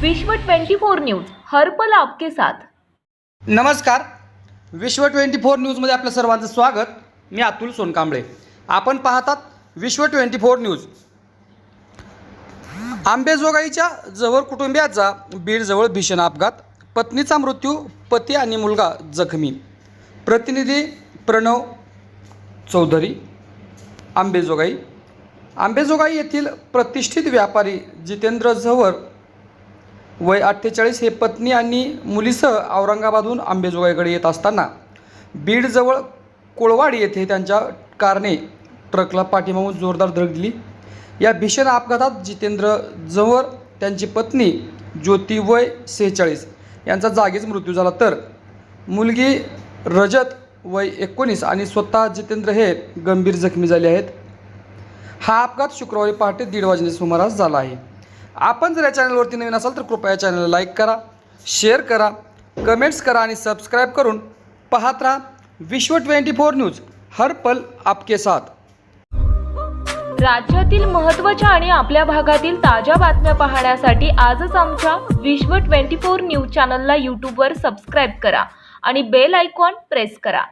विश्व 24 न्यूज हर्पल आपके साथ. नमस्कार. विश्व ट्वेंटी फोर न्यूजमध्ये आपलं सर्वांचं स्वागत. मी अतुल सोनकांबळे. आपण पाहतात विश्व ट्वेंटी फोर न्यूज. आंबेजोगाईच्या जवळ कुटुंबियाचा बीडजवळ भीषण अपघात. पत्नीचा मृत्यू पती आणि मुलगा जखमी. प्रतिनिधी प्रणव चौधरी आंबेजोगाई आंबेजोगाई येथील प्रतिष्ठित व्यापारी जितेंद्र झवर वय अठ्ठेचाळीस हे पत्नी आणि मुलीसह औरंगाबादहून आंबेजोगाईकडे येत असताना बीडजवळ कोळवाडी येथे त्यांच्या कारने ट्रकला पाठीमागून जोरदार धडक दिली. या भीषण अपघातात जितेंद्र जव्हर त्यांची पत्नी ज्योती वय सेहेचाळीस यांचा जागीच मृत्यू झाला. तर मुलगी रजत वय एकोणीस आणि स्वतः जितेंद्र हे गंभीर जखमी झाले आहेत. हा अपघात शुक्रवारी पहाटे दीड वाजण्याच्या सुमारास झाला आहे. आपण जर या चॅनलवरती नवीन असाल तर कृपया चॅनलला लाईक करा शेअर करा कमेंट्स करा आणि सबस्क्राईब करून पाहत राहा विश्व ट्वेंटी फोर न्यूज हर पल आपके साथ. राज्यातील महत्त्वाच्या आणि आपल्या भागातील ताज्या बातम्या पाहण्यासाठी आजच आमच्या विश्व 24 न्यूज चॅनलला यूट्यूबवर सबस्क्राईब करा आणि बेल आयकॉन प्रेस करा.